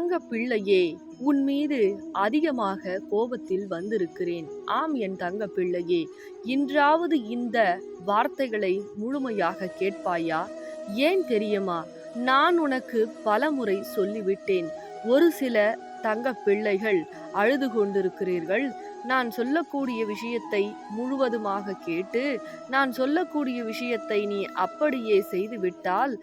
தங்க பிள்ளையே உன் மீது அதிகமாக கோபத்தில் வந்திருக்கிறேன். ஆம் என் தங்க பிள்ளையே இன்றாவது இந்த வார்த்தைகளை முழுமையாக கேட்பாயா? ஏன் தெரியுமா? நான் உனக்கு பலமுறை சொல்லிவிட்டேன். ஒரு சில தங்க பிள்ளைகள் அழுது கொண்டிருக்கிறீர்கள். நான் சொல்லக்கூடிய விஷயத்தை முழுவதுமாக கேட்டு நான் சொல்லக்கூடிய விஷயத்தை நீ அப்படியே செய்துவிட்டால்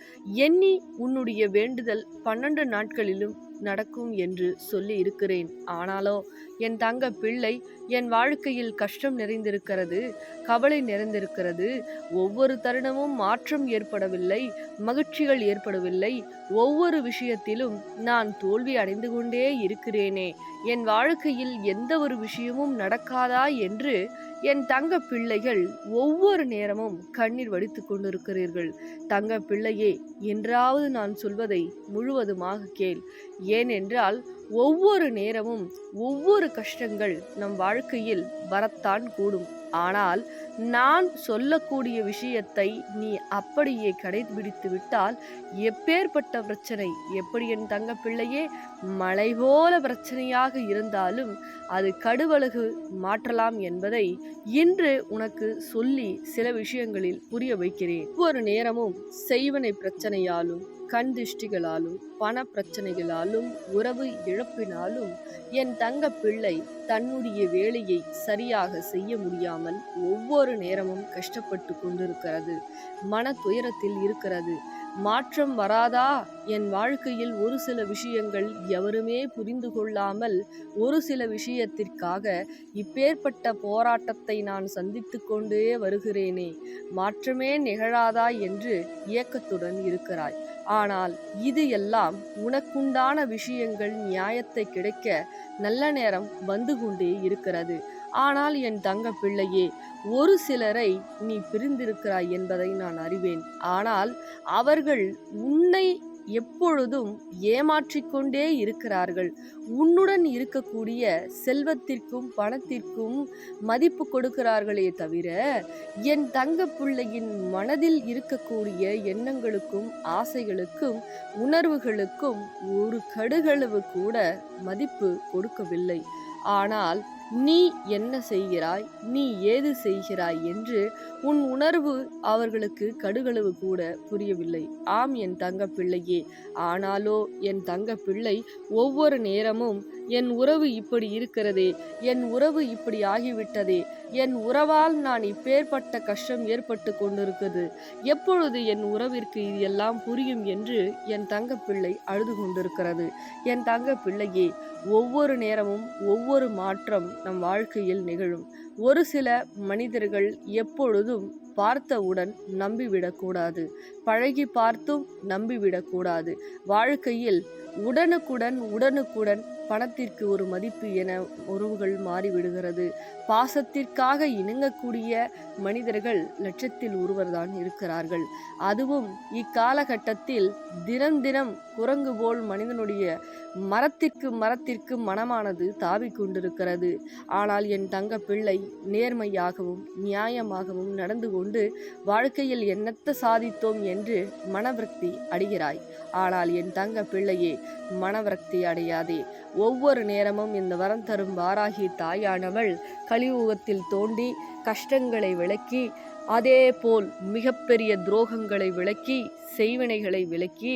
எண்ணி உன்னுடைய வேண்டுதல் பன்னெண்டு நாட்களிலும் நடக்கும் என்று சொல்லி இருக்கிறேன். ஆனாலோ என் தங்க பிள்ளை என் வாழ்க்கையில் கஷ்டம் நிறைந்திருக்கிறது கவலை நிறைந்திருக்கிறது. ஒவ்வொரு தருணமும் மாற்றம் ஏற்படவில்லை மகிழ்ச்சிகள் ஏற்படவில்லை. ஒவ்வொரு விஷயத்திலும் நான் தோல்வி அடைந்து கொண்டே இருக்கிறேனே. என் வாழ்க்கையில் எந்த ஒரு விஷயமும் நடக்காதா என்று என் தங்க பிள்ளைகள் ஒவ்வொரு நேரமும் கண்ணீர் வடித்து கொண்டிருக்கிறீர்கள். தங்க பிள்ளையே என்றாவது நான் சொல்வதை முழுவதுமாக கேள். ஏனென்றால் ஒவ்வொரு நேரமும் ஒவ்வொரு கஷ்டங்கள் நம் வாழ்க்கையில் வரத்தான் கூடும். ஆனால் நான் சொல்லக்கூடிய விஷயத்தை நீ அப்படியே கடைபிடித்து விட்டால் எப்பேற்பட்ட பிரச்சனை? எப்படி என் தங்க பிள்ளையே? மலை போல பிரச்சனையாக இருந்தாலும் அது கடுவழகு மாற்றலாம் என்பதை இன்று உனக்கு சொல்லி சில விஷயங்களில் புரிய வைக்கிறேன். ஒவ்வொரு நேரமும் செய்வனை பிரச்சனையாலும் கண் திருஷ்டிகளாலும் பண பிரச்சனைகளாலும் உறவு இழப்பினாலும் என் தங்க பிள்ளை தன்னுடைய வேலையை சரியாக செய்ய முடியாமல் ஒவ்வொரு நேரமும் கஷ்டப்பட்டு கொண்டிருக்கிறது. மன துயரத்தில் இருக்கிறது. மாற்றம் வராதா? என் வாழ்க்கையில் ஒரு சில விஷயங்கள் எவருமே புரிந்து கொள்ளாமல் ஒரு சில விஷயத்திற்காக இப்பேற்பட்ட போராட்டத்தை நான் சந்தித்து கொண்டே வருகிறேனே. மாற்றமே நிகழாதா? என்று இயக்கத்துடன் இருக்கிறாய். ஆனால் இது எல்லாம் உனக்குண்டான விஷயங்கள் நியாயத்தை கிடைக்க நல்ல நேரம் வந்து கொண்டே இருக்கிறது. ஆனால் என் தங்க பிள்ளையே ஒரு சிலரை நீ பிரிந்திருக்கிறாய் என்பதை நான் அறிவேன். ஆனால் அவர்கள் உன்னை எப்பொழுதும் ஏமாற்றிக்கொண்டே இருக்கிறார்கள். உன்னுடன் இருக்கக்கூடிய செல்வத்திற்கும் பணத்திற்கும் மதிப்பு கொடுக்கிறார்களே தவிர என் தங்க பிள்ளையின் மனதில் இருக்கக்கூடிய எண்ணங்களுக்கும் ஆசைகளுக்கும் உணர்வுகளுக்கும் ஒரு கடுகளவு கூட மதிப்பு கொடுக்கவில்லை. ஆனால் நீ என்ன செய்கிறாய்? நீ ஏது செய்கிறாய்? என்று உன் உணர்வு அவர்களுக்கு கடுகளவு கூட புரியவில்லை. ஆம் என் தங்க பிள்ளையே ஆனாலோ என் தங்க பிள்ளை ஒவ்வொரு நேரமும் என் உறவு இப்படி இருக்கிறதே. என் உறவு இப்படி ஆகிவிட்டதே. என் உறவால் நான் இப்பேற்பட்ட கஷ்டம் ஏற்பட்டு கொண்டிருக்கிறது. எப்பொழுது என் உறவிற்கு இது எல்லாம் புரியும் என்று என் தங்க பிள்ளை அழுது கொண்டிருக்கிறது. என் தங்க பிள்ளையே ஒவ்வொரு நேரமும் ஒவ்வொரு மாற்றம் நம் வாழ்க்கையில் நிகழும். ஒரு சில மனிதர்கள் எப்பொழுதும் பார்த்தவுடன் நம்பிவிடக்கூடாது. பழகி பார்த்தும் நம்பிவிடக்கூடாது. வாழ்க்கையில் உடனுக்குடன் உடனுக்குடன் பணத்திற்கு ஒரு மதிப்பு என உறவுகள் மாறிவிடுகிறது. பாசத்திற்காக இணங்கக்கூடிய மனிதர்கள் லட்சத்தில் ஒருவர்தான் இருக்கிறார்கள். அதுவும் இக்காலகட்டத்தில் தினம் தினம் குரங்கு போல் மனிதனுடைய மரத்திற்கு மரத்திற்கு மனமானது தாவி கொண்டிருக்கிறது. ஆனால் என் தங்க பிள்ளை நேர்மையாகவும் நியாயமாகவும் நடந்து கொண்டு வாழ்க்கையில் என்னத்த சாதித்தோம் என்று மனவிருத்தி அடைகிறாய். ஆனால் என் தங்க பிள்ளையே மனவிரக்தி அடையாதே. ஒவ்வொரு நேரமும் இந்த வரம் தரும் வாராகி தாயானவள் கலியுகத்தில் தோண்டி கஷ்டங்களை விளக்கி அதே போல் மிகப்பெரிய துரோகங்களை விளக்கி செய்வினைகளை விளக்கி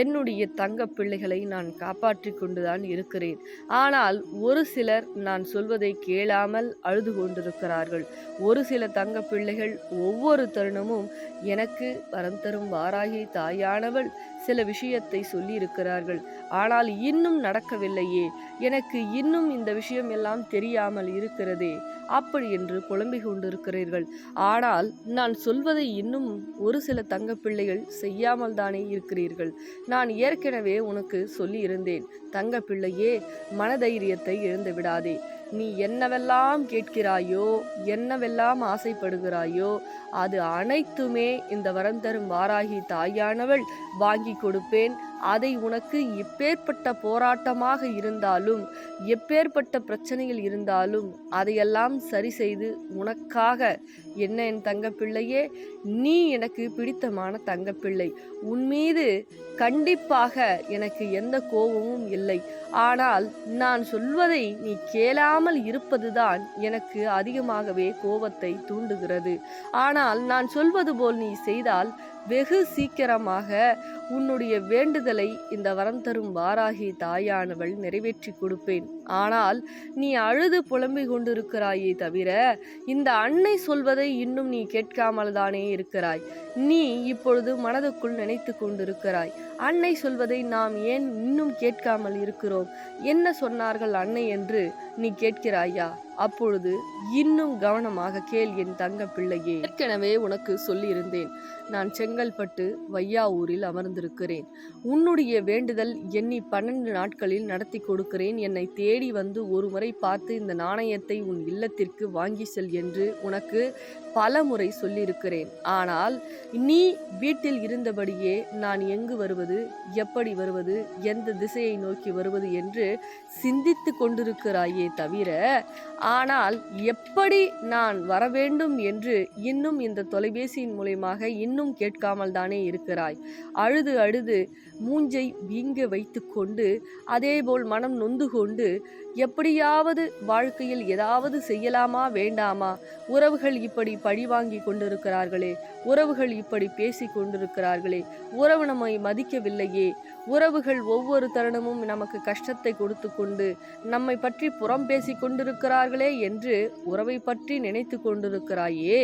என்னுடைய தங்க பிள்ளைகளை நான் காப்பாற்றி கொண்டுதான் இருக்கிறேன். ஆனால் ஒரு சிலர் நான் சொல்வதை கேளாமல் அழுது கொண்டிருக்கிறார்கள். ஒரு சில தங்க பிள்ளைகள் ஒவ்வொரு தருணமும் எனக்கு வரம் தரும் வாராகி தாயானவள் சில விஷயத்தை சொல்லியிருக்கிறார்கள். ஆனால் இன்னும் நடக்கவில்லையே. எனக்கு இன்னும் இந்த விஷயம் எல்லாம் தெரியாமல் இருக்கிறதே. அப்படி என்று புலம்பிக் கொண்டிருக்கிறீர்கள். ஆனால் நான் சொல்வதை இன்னும் ஒரு சில தங்க பிள்ளைகள் செய்யாமல் தானே இருக்கிறீர்கள். நான் ஏற்கனவே உனக்கு சொல்லியிருந்தேன். தங்கப்பிள்ளையே தங்க பிள்ளையே மனதைரியத்தை இழந்து விடாதே நீ என்னவெல்லாம் கேட்கிறாயோ என்னவெல்லாம் ஆசைப்படுகிறாயோ அது அனைத்துமே இந்த வரம் தரும் வாராகி தாயானவள் வாங்கி கொடுப்பேன். அதை உனக்கு எப்பேற்பட்ட போராட்டமாக இருந்தாலும் எப்பேற்பட்ட பிரச்சனையில் இருந்தாலும் அதையெல்லாம் சரி செய்து உனக்காக. என்ன என் தங்கப்பிள்ளையே? நீ எனக்கு பிடித்தமான தங்கப்பிள்ளை. உன் மீது கண்டிப்பாக எனக்கு எந்த கோபமும் இல்லை. ஆனால் நான் சொல்வதை நீ கேளாமல் இருப்பதுதான் எனக்கு அதிகமாகவே கோபத்தை தூண்டுகிறது. ஆனால் நான் சொல்வது போல் நீ செய்தால் வெகு சீக்கிரமாக உன்னுடைய வேண்டுதலை இந்த வரம் தரும் வாராகி தாயானவள் நிறைவேற்றி கொடுப்பேன். ஆனால் நீ அழுது புலம்பிக் கொண்டிருக்கிறாயே தவிர இந்த அன்னை சொல்வதை இன்னும் நீ கேட்காமல் தானே இருக்கிறாய். நீ இப்பொழுது மனதுக்குள் நினைத்து கொண்டிருக்கிறாய். அன்னை சொல்வதை நாம் ஏன் இன்னும் கேட்காமல் இருக்கிறோம்? என்ன சொன்னார்கள் அன்னை என்று நீ கேட்கிறாயா? அப்பொழுது இன்னும் கவனமாக கேள் என் தங்க பிள்ளையே ஏற்கனவே உனக்கு சொல்லியிருந்தேன். நான் செங்கல்பட்டு வையாவூரில் அமர்ந்திருக்கிறேன். உன்னுடைய வேண்டுதல் எண்ணி பன்னெண்டு நாட்களில் நடத்தி கொடுக்கிறேன். என்னை தேடி வந்து ஒரு முறை பார்த்து இந்த நாணயத்தை உன் இல்லத்திற்கு வாங்கி செல் என்று உனக்கு பல முறை சொல்லியிருக்கிறேன். ஆனால் நீ வீட்டில் இருந்தபடியே நான் எங்கு வருவது எப்படி வருவது எந்த திசையை நோக்கி வருவது என்று சிந்தித்து கொண்டிருக்கிறாயே தவிர ஆனால் எப்படி நான் வர வேண்டும் என்று இன்னும் இந்த தொலைபேசியின் மூலயமாக இன்னும் கேட்காமல் தானே இருக்கிறாய். அழுது அழுது மூஞ்சை வீங்க வைத்து கொண்டு அதேபோல் மனம் நொந்து கொண்டு எப்படியாவது வாழ்க்கையில் ஏதாவது செய்யலாமா வேண்டாமா உறவுகள் இப்படி பழி வாங்கி கொண்டிருக்கிறார்களே. உறவுகள் இப்படி பேசி கொண்டிருக்கிறார்களே. உறவு நம்மை மதிக்கவில்லையே. உறவுகள் ஒவ்வொரு தருணமும் நமக்கு கஷ்டத்தை கொடுத்து கொண்டு நம்மை பற்றி புறம் பேசி கொண்டிருக்கிறார்களே என்று உறவை பற்றி நினைத்து கொண்டிருக்கிறாயே.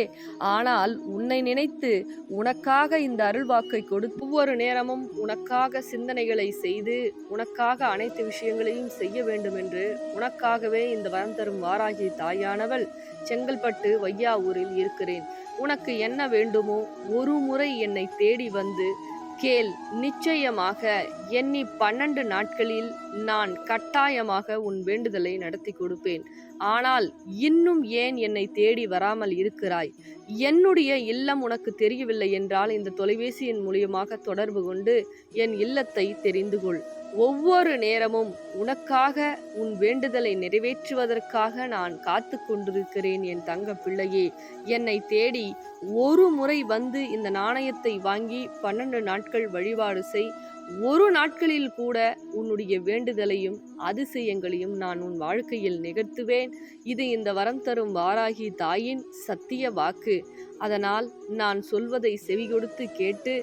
ஆனால் உன்னை நினைத்து உனக்காக இந்த அருள்வாக்கை கொடுத்து ஒவ்வொரு நேரமும் உனக்காக சிந்தனைகளை செய்து உனக்காக அனைத்து விஷயங்களையும் செய்ய வேண்டும் என்று உனக்காகவே இந்த வரம் தரும் வாராகி தாயானவள் செங்கல்பட்டு வையாவூரில் இருக்கிறேன் உனக்கு என்ன வேண்டுமோ ஒரு முறை என்னை தேடி வந்து கேள். நிச்சயமாக எண்ணி பன்னெண்டு நாட்களில் நான் கட்டாயமாக உன் வேண்டுதலை நடத்தி கொடுப்பேன். ஆனால் இன்னும் ஏன் என்னை தேடி வராமல் இருக்கிறாய்? என்னுடைய இல்லம் உனக்கு தெரியவில்லை என்றால் இந்த தொலைபேசியின் மூலியமாக தொடர்பு கொண்டு என் இல்லத்தை தெரிந்து கொள். ஒவ்வொரு நேரமும் உனக்காக உன் வேண்டுதலை நிறைவேற்றுவதற்காக நான் காத்து கொண்டிருக்கிறேன் என் தங்க பிள்ளையே. என்னை தேடி ஒரு முறை வந்து இந்த நாணயத்தை வாங்கி பன்னெண்டு நாட்கள் வழிபாடு செய். ஒரு நாட்களில் கூட உன்னுடைய வேண்டுதலையும் அதிசயங்களையும் நான் உன் வாழ்க்கையில் நிகழ்த்துவேன். இது இந்த வரம் தரும் வாராகி தாயின் சத்திய வாக்கு. அதனால் நான் சொல்வதை செவிகொடுத்து கேட்டு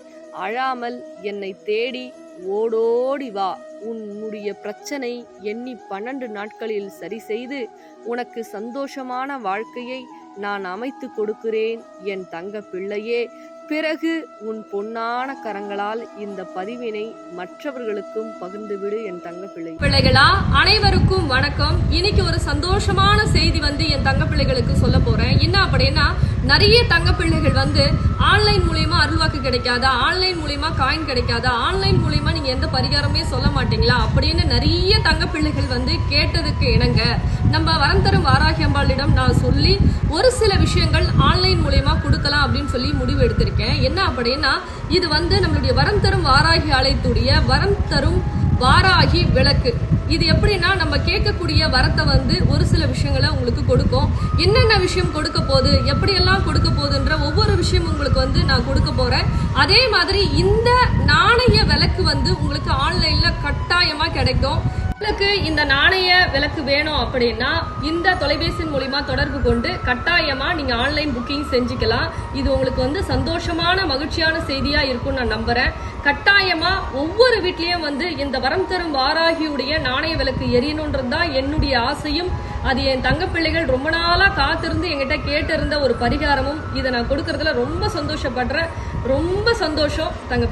அழாமல் என்னை தேடி ஓடோடி வா. உன்னுடைய பிரச்சனை எண்ணி பன்னெண்டு நாட்களில் சரி செய்து உனக்கு சந்தோஷமான வாழ்க்கையை நான் அமைத்து கொடுக்கிறேன் என் தங்க பிள்ளையே. பிறகு உன் பொன்னான கரங்களால் இந்த பதிவினை மற்றவர்களுக்கும் பகிர்ந்துவிடு என் தங்க பிள்ளை. பிள்ளைகளா அனைவருக்கும் வணக்கம். இன்னைக்கு ஒரு சந்தோஷமான செய்தி வந்து என் தங்க பிள்ளைகளுக்கு சொல்ல போறேன். என்ன அப்படின்னா நிறைய தங்க பிள்ளைகள் வந்து ஆன்லைன் மூலயமா அருள்வாக்கு கிடைக்காதா ஆன்லைன் மூலயமா காயின் கிடைக்காதா ஆன்லைன் மூலயமா நீங்க எந்த பரிகாரமே சொல்ல மாட்டீங்களா அப்படின்னு நிறைய தங்க பிள்ளைகள் வந்து கேட்டதுக்கு இணங்க நம்ம வரம் தரும் வாராகி அம்பாளிடம் நான் சொல்லி ஒரு சில விஷயங்கள் ஆன்லைன் மூலயமா கொடுக்கலாம் அப்படின்னு சொல்லி முடிவு எடுத்திருக்கேன். என்ன அப்படின்னா இது வந்து நம்மளுடைய வரம் தரும் வாராகி ஆலயத்துடைய வரம் தரும் வாராகி விளக்கு. இது எப்படின்னா நம்ம கேட்கக்கூடிய வரத்தை வந்து ஒரு சில விஷயங்களை உங்களுக்கு கொடுக்கும். என்னென்ன விஷயம் கொடுக்க போகுது எப்படியெல்லாம் கொடுக்க போகுதுன்ற ஒவ்வொரு விஷயம் உங்களுக்கு வந்து நான் கொடுக்க போகிறேன் அதே மாதிரி இந்த நாணய விளக்கு வந்து உங்களுக்கு ஆன்லைனில் கட்டாயமாக கிடைக்கும். உங்களுக்கு இந்த நாணய விளக்கு வேணும் அப்படின்னா இந்த தொலைபேசியின் மூலிமா தொடர்பு கொண்டு கட்டாயமா நீங்க ஆன்லைன் புக்கிங் செஞ்சுக்கலாம். இது உங்களுக்கு வந்து சந்தோஷமான மகிழ்ச்சியான செய்தியா இருக்கும்னு நான் நம்புறேன். கட்டாயமா ஒவ்வொரு வீட்லயும் வந்து இந்த வரம் தரும் வாராகியுடைய நாணய விளக்கு எரியணுன்றது தான் என்னுடைய ஆசையும். அது என் தங்க பிள்ளைகள் ரொம்ப நாளா காத்திருந்து என்கிட்ட கேட்டிருந்த ஒரு பரிகாரமும் இதை நான் கொடுக்கறதுல ரொம்ப சந்தோஷப்படுறேன். ரொம்ப சந்தோஷம் தங்க